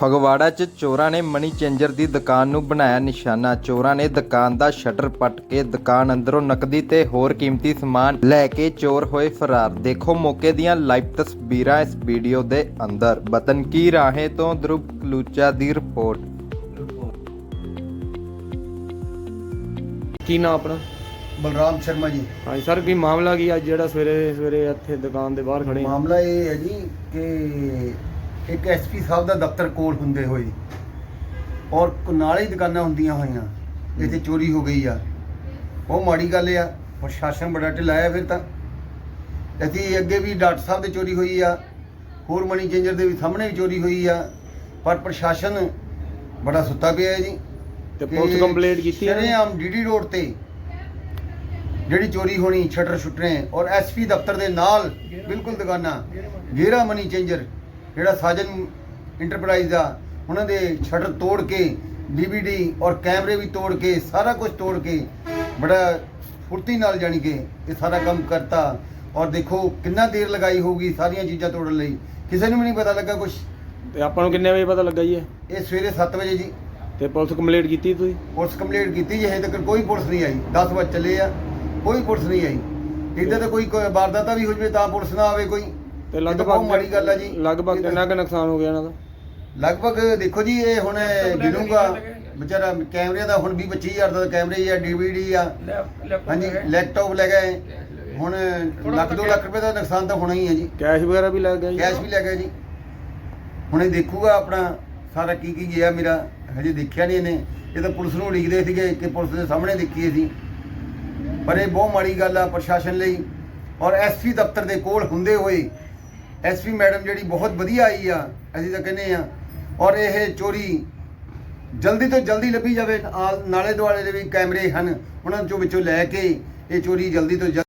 ਫਗਵਾੜਾ 'ਚ ਚੋਰਾਂ ਨੇ ਮਨੀ ਚੇਂਜਰ ਦੀ ਦੁਕਾਨ ਨੂੰ ਬਣਾਇਆ ਨਿਸ਼ਾਨਾ। ਚੋਰਾਂ ਨੇ ਦੁਕਾਨ ਦਾ ਸ਼ਟਰ ਪੱਟ ਕੇ ਦੁਕਾਨ ਅੰਦਰੋਂ ਨਕਦੀ ਤੇ ਹੋਰ ਕੀਮਤੀ ਸਮਾਨ ਲੈ ਕੇ ਚੋਰ ਹੋਏ ਫਰਾਰ। ਦੇਖੋ ਮੌਕੇ ਦੀਆਂ ਲਾਈਵ ਤਸਵੀਰਾਂ ਇਸ ਵੀਡੀਓ ਦੇ ਅੰਦਰ। ਬਤਨ ਕੀ ਰਾਹੇ ਤੋਂ ਧਰੁਵ ਕਲੂਚਾ ਦੀ ਰਿਪੋਰਟ। ਕੀ ਨਾਮ ਆਪਣਾ? ਬਲਰਾਮ ਸ਼ਰਮਾ ਜੀ। ਹਾਂਜੀ ਸਰ ਕੀ ਮਾਮਲਾ ਕੀ ਅੱਜ ਜਿਹੜਾ ਸਵੇਰੇ ਸਵੇਰੇ ਇੱਥੇ ਦੁਕਾਨ ਦੇ ਬਾਹਰ ਖੜੇ ਮਾਮਲਾ ਇਹ ਹੈ ਜੀ ਕਿ ਇੱਕ ਐਸਪੀ ਸਾਹਿਬ ਦਾ ਦਫ਼ਤਰ ਕੋਲ ਹੁੰਦੇ ਹੋਏ ਔਰ ਨਾਲ ਹੀ ਦੁਕਾਨਾਂ ਹੁੰਦੀਆਂ ਹੋਈਆਂ ਇੱਥੇ ਚੋਰੀ ਹੋ ਗਈ ਆ। ਉਹ ਮਾੜੀ ਗੱਲ ਆ ਪ੍ਰਸ਼ਾਸਨ ਬੜਾ ਢਿੱਲਾ ਆ ਫਿਰ ਤਾਂ। ਅਸੀਂ ਅੱਗੇ ਵੀ ਡਾਕਟਰ ਸਾਹਿਬ ਦੇ ਚੋਰੀ ਹੋਈ ਆ ਹੋਰ ਮਨੀ ਚੇਂਜਰ ਦੇ ਵੀ ਸਾਹਮਣੇ ਵੀ ਚੋਰੀ ਹੋਈ ਆ ਪਰ ਪ੍ਰਸ਼ਾਸਨ ਬੜਾ ਸੁੱਤਾ ਪਿਆ ਹੈ ਜੀ। ਤੇ ਪੁਲਿਸ ਕੰਪਲੇਂਟ ਕੀਤੀ ਹੈ ਸ਼ਰੇਆਮ ਡੀਡੀ ਰੋਡ ਤੇ ਜਿਹੜੀ ਚੋਰੀ ਹੋਣੀ ਸ਼ਟਰ ਛੁੱਟਣੇ ਔਰ ਐਸਪੀ ਦਫ਼ਤਰ ਦੇ ਨਾਲ ਬਿਲਕੁਲ ਦੁਕਾਨਾਂ ਗੇਰਾ ਮਨੀ ਚੇਂਜਰ ਜਿਹੜਾ ਸਾਜਨ ਇੰਟਰਪ੍ਰਾਈਜ਼ ਦਾ ਉਹਨਾਂ ਦੇ ਸ਼ਟਰ ਤੋੜ ਕੇ ਡੀਵੀਡੀ ਔਰ ਕੈਮਰੇ ਵੀ ਤੋੜ ਕੇ ਸਾਰਾ ਕੁਝ ਤੋੜ ਕੇ ਬੜਾ ਫੁਰਤੀ ਨਾਲ ਜਾਣੀ ਕਿ ਇਹ ਸਾਰਾ ਕੰਮ ਕਰਤਾ। ਔਰ ਦੇਖੋ ਕਿੰਨਾ ਦੇਰ ਲਗਾਈ ਹੋਊਗੀ ਸਾਰੀਆਂ ਚੀਜ਼ਾਂ ਤੋੜਨ ਲਈ। ਕਿਸੇ ਨੂੰ ਵੀ ਨਹੀਂ ਪਤਾ ਲੱਗਾ ਕੁਝ ਤੇ ਆਪਾਂ ਨੂੰ ਕਿੰਨੇ ਵਜੇ ਪਤਾ ਲੱਗਾ ਜੀ ਇਹ? ਇਹ ਸਵੇਰੇ 7 ਵਜੇ ਜੀ। ਤੇ ਪੁਲਿਸ ਕੰਪਲੇਂਟ ਕੀਤੀ ਤੁਸੀਂ? ਪੁਲਿਸ ਕੰਪਲੇਂਟ ਕੀਤੀ ਜੀ ਹਜੇ ਤੱਕ ਕੋਈ ਪੁਲਿਸ ਨਹੀਂ ਆਈ। 10 ਵਜੇ ਚੱਲੇ ਆ। ਕੋਈ ਪੁਲਿਸ ਨਹੀਂ ਆਈ। ਇੱਦਾਂ ਤਾਂ ਕੋਈ ਕੋਈ ਵਾਰਦਾਤਾ ਵੀ ਹੋ ਜਵੇ ਤਾਂ ਪੁਲਿਸ ਨਾ ਆਵੇ ਕੋਈ। ਤੇ ਇਹ ਤਾਂ ਬਹੁਤ ਮਾੜੀ ਗੱਲ ਆ ਜੀ। ਲਗਭਗ ਕਿੰਨਾ ਕੁ ਨੁਕਸਾਨ ਹੋ ਗਿਆ ਇਹਨਾਂ ਦਾ? ਲਗਭਗ ਦੇਖੋ ਜੀ ਇਹ ਹੁਣ ਗਿਣੂਗਾ। ਵਿਚਾਰਾ ਕੈਮਰੇ ਦਾ ਹੁਣ 20 25000 ਦਾ ਕੈਮਰੇ ਆ ਡੀਵੀਡੀ ਆ। ਹਾਂਜੀ ਲੈਪਟਾਪ ਲੈ ਗਏ। ਹੁਣ ਲੱਖ 2 ਲੱਖ ਰੁਪਏ ਦਾ ਨੁਕਸਾਨ ਤਾਂ ਹੋਣਾ ਹੀ ਹੈ ਜੀ। ਕੈਸ਼ ਵਗੈਰਾ ਵੀ ਲੱਗ ਗਿਆ ਜੀ? ਕੈਸ਼ ਵੀ ਲੈ ਗਏ ਜੀ। ਹੁਣ ਇਹ ਦੇਖੂਗਾ ਆਪਣਾ ਸਾਰਾ ਕੀ ਕੀ ਗਿਆ ਮੇਰਾ। ਹਜੇ ਦੇਖਿਆ ਨਹੀਂ ਇਹਨੇ। ਇਹ ਤਾਂ ਪੁਲਿਸ ਨੂੰ ਉਡੀਕਦੇ ਸੀਗੇ ਕਿ ਪੁਲਿਸ ਦੇ ਸਾਹਮਣੇ ਦੇਖੀਏ ਸੀ ਪਰ ਇਹ ਬਹੁਤ ਮਾੜੀ ਗੱਲ ਆ ਪ੍ਰਸ਼ਾਸਨ ਲਈ। ਔਰ ਐਸਪੀ ਦਫ਼ਤਰ ਦੇ ਕੋਲ ਹੁੰਦੇ ਹੋਏ ਐਸਪੀ ਮੈਡਮ ਜਿਹੜੀ ਬਹੁਤ ਵਧੀਆ ਆਈ ਆ, ਅਸੀਂ ਤਾਂ ਕਹਿੰਦੇ ਆ ਔਰ ਇਹ ਚੋਰੀ ਜਲਦੀ ਤੋਂ ਜਲਦੀ ਲੱਭੀ ਜਾਵੇ, ਨਾਲ- ਨਾਲੇ ਦੁਆਲੇ ਦੇ ਵੀ ਕੈਮਰੇ ਹਨ, ਉਹਨਾਂ ਚੋਂ ਵਿੱਚੋਂ ਲੈ ਕੇ ਇਹ ਚੋਰੀ ਜਲਦੀ ਤੋਂ ਜਲਦੀ